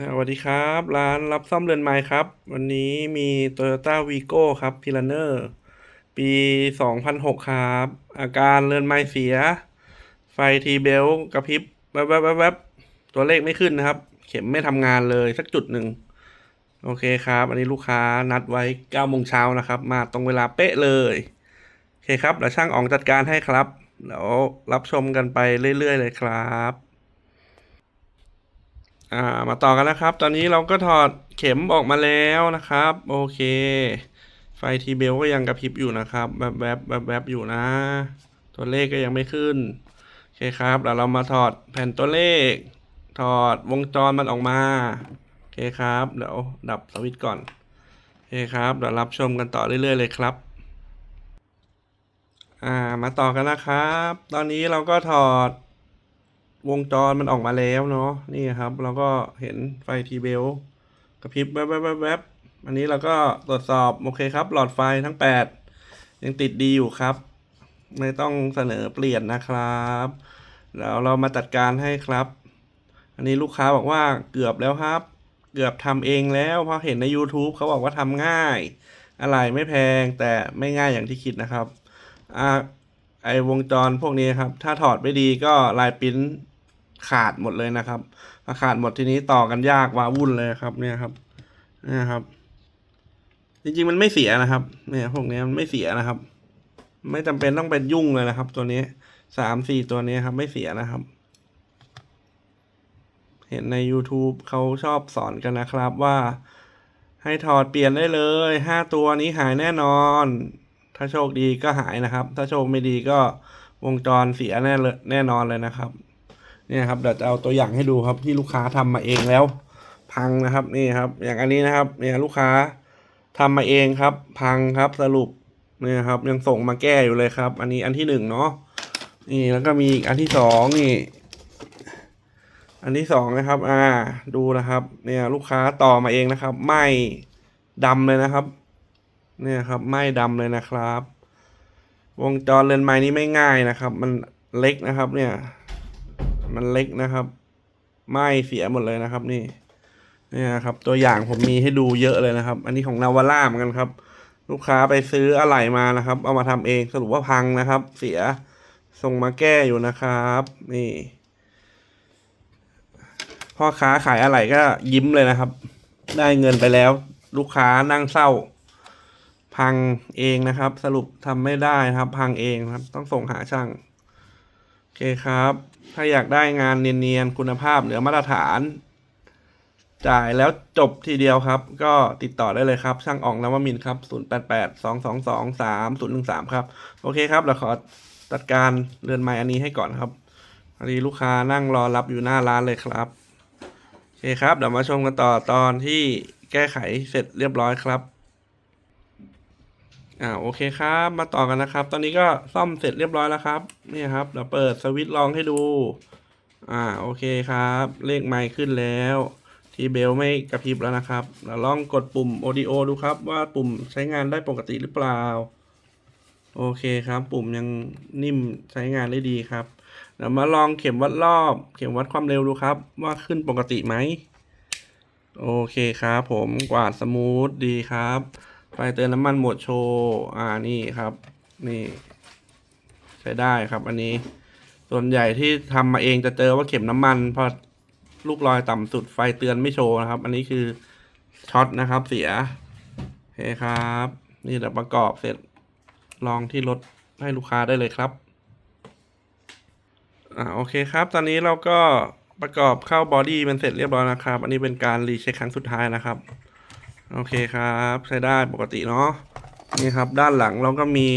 สวัสดีครับ ร้านรับซ่อมเรือนไม้ครับ วันนี้มี Toyota Vigo ครับพิลเนอร์ปี 2006 ครับ อาการเรือนไม้เสีย ไฟทีเบลกระพริบแวบแวบแวบแวบตัวเลขไม่ขึ้นนะครับ เข็มไม่ทำงานเลยสักจุดหนึ่ง โอเคครับ อันนี้ลูกค้านัดไว้9โมงเช้านะครับ มาตรงเวลาเป๊ะเลย โอเคครับเดี๋ยวช่างอ๋องจัดการให้ครับเดี๋ยวรับชมกันไปเรื่อย ๆ เลยครับ อ่ามาต่อกันนะครับ ตอนนี้เราก็ถอดเข็มออกมาแล้วนะครับ โอเค ไฟทีเบลก็ยังกระพริบอยู่นะครับแบบแบบแบบแบบอยู่นะ ตัวเลขก็ยังไม่ขึ้น โอเคครับเดี๋ยวเรามาถอดแผ่นตัวเลข ถอดวงจรมันออกมา โอเคครับ เดี๋ยวดับสวิตช์ก่อน โอเคครับ เดี๋ยวรับชมกันต่อเรื่อย ๆ เลยครับ อ่า มาต่อกันนะครับ ตอนนี้เราก็ถอด วงจรมันออกมาแล้วเนาะนี่ครับเราก็เห็นไฟทีเบลกระพริบแวบแวบแวบแวบอันนี้เราก็ตรวจสอบโอเคครับ หลอดไฟทั้ง 8 ยังติดดีอยู่ครับ ไม่ต้องเสนอเปลี่ยนนะครับ แล้วเรามาจัดการให้ครับ อันนี้ลูกค้าบอกว่าเกือบแล้วครับ เกือบทำเองแล้วเพราะเห็นใน YouTube เขาบอกว่าทำง่าย อะไรไม่แพงแต่ไม่ง่ายอย่างที่คิดนะครับอ่าไอวงจรพวกนี้ครับ ถ้าถอดไม่ดีก็ลายปิ้น ขาดหมดเลยนะครับพอขาดหมดทีนี้ต่อกันยากว้าวุ่นเลยครับเนี่ยครับเนี่ยครับ จริงๆมันไม่เสียนะครับ เนี่ยพวกนี้มันไม่เสียนะครับ ไม่จำเป็นต้องเป็นยุ่งเลยนะครับ ตัวนี้สามสี่ตัวนี้ครับ ไม่เสียนะครับ เห็นใน YouTube เขาชอบสอนกันนะครับว่าให้ถอดเปลี่ยนได้เลยห้าตัวนี้หายแน่นอน ถ้าโชคดีก็หายนะครับ ถ้าโชคไม่ดีก็วงจรเสียแน่เลยแน่นอนเลยนะครับ เนี่ยครับเดี๋ยวจะเอาตัวอย่างให้ดูครับที่ลูกค้าทำมาเองแล้ว พังนะครับนี่ครับ อย่างอันนี้นะครับ เนี่ยลูกค้าทำมาเองครับ พังครับสรุปเนี่ยครับ ยังส่งมาแก้อยู่เลยครับ อันนี้อันที่หนึ่งเนาะนี่แล้วก็มีอีกอันที่สองนี่อันที่สองนะครับ อ่า ดูนะครับ เนี่ย ลูกค้าต่อมาเองนะครับ ไหม้ดำเลยนะครับ เนี่ยครับ ไหม้ดำเลยนะครับ วงจรเรือนไม้นี้ไม่ง่ายนะครับ มันเล็กนะครับ เนี่ย มันเล็กนะครับ ไหม้เสียหมดเลยนะครับนี่นี่ยครับ ตัวอย่างผมมีให้ดูเยอะเลยนะครับ อันนี้ของนาวาร่าเหมือนกันครับ ลูกค้าไปซื้ออะไหล่มานะครับ เอามาทำเองสรุปว่าพังนะครับ เสียส่งมาแก้อยู่นะครับ นี่ พ่อค้าขายอะไหล่ก็ยิ้มเลยนะครับ ได้เงินไปแล้ว ลูกค้านั่งเศร้า พังเองนะครับ สรุปทำไม่ได้ครับ พังเองครับ ต้องส่งหาช่าง อเคครับ ถ้าอยากได้งานเนียนๆ คุณภาพเหนือมาตรฐาน จ่ายแล้วจบทีเดียวครับ ก็ติดต่อได้เลยครับ ช่างอ่องนวมินทร์ครับ 088 222 3013 ครับ โอเคครับเราขอจัดการเรือนไม้อันนี้ให้ก่อนครับพอดีลูกค้านั่งรอรับอยู่หน้าร้านเลยครับ โอเคครับ เดี๋ยวมาชมกันต่อตอนที่แก้ไขเสร็จเรียบร้อยครับ อ่าโอเคครับ มาต่อกันนะครับ ตอนนี้ก็ซ่อมเสร็จเรียบร้อยแล้วครับนี่ครับเดี๋ยวเปิดสวิตช์ลองให้ดู อ่าโอเคครับ เลขไมค์ขึ้นแล้ว ทีเบลไม่กระพริบแล้วนะครับเราลองกดปุ่ม audio ดูครับ ว่าปุ่มใช้งานได้ปกติหรือเปล่า โอเคครับ ปุ่มยังนิ่มใช้งานได้ดีครับเดี๋ยวมาลองเข็มวัดรอบ เข็มวัดความเร็วดูครับ ว่าขึ้นปกติไหมโอเคครับ ผมกวาดสมูทดีครับ ไฟเตือนน้ำมันหมดโชว์อ่านี่ครับ นี่ใช้ได้ครับอันนี้ ส่วนใหญ่ที่ทำมาเองจะเจอว่าเข็มน้ำมันพอลูกลอยต่ำสุดไฟเตือนไม่โชว์นะครับ อันนี้คือช็อตนะครับเสียโอเคครับ นี่เดี๋ยวประกอบเสร็จลองที่รถให้ลูกค้าได้เลยครับอ่าโอเคครับ ตอนนี้เราก็ประกอบเข้าบอดี้มันเสร็จเรียบร้อยนะครับ อันนี้เป็นการรีเช็คครั้งสุดท้ายนะครับ โอเคครับใช้ได้ปกติเนาะนี่ครับ ด้านหลังเราก็มี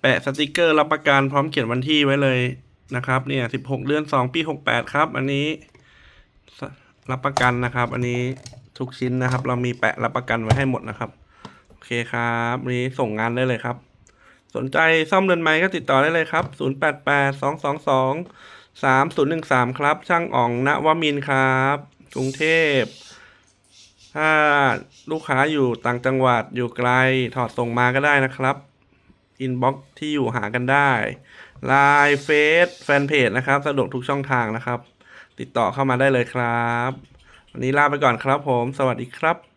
แปะสติกเกอร์รับประกันพร้อมเขียนวันที่ไว้เลยนะครับ เนี่ย16เดือน2ปี68ครับ อันนี้รับประกันนะครับ อันนี้ทุกชิ้นนะครับ เรามีแปะรับประกันไว้ให้หมดนะครับโอเคครับวันนี้ส่งงานได้เลยครับ สนใจซ่อมเรือนไม้ก็ติดต่อได้เลยครับ088 222 3013ครับ ช่างอ่องณวมินครับกรุงเทพ ถ้าลูกค้าอยู่ต่างจังหวัดอยู่ไกลถอดส่งมาก็ได้นะครับอินบ็อกที่อยู่หากันได้ไลน์เฟซแฟนเพจนะครับ สะดวกทุกช่องทางนะครับ ติดต่อเข้ามาได้เลยครับ วันนี้ลาไปก่อนครับผม สวัสดีครับ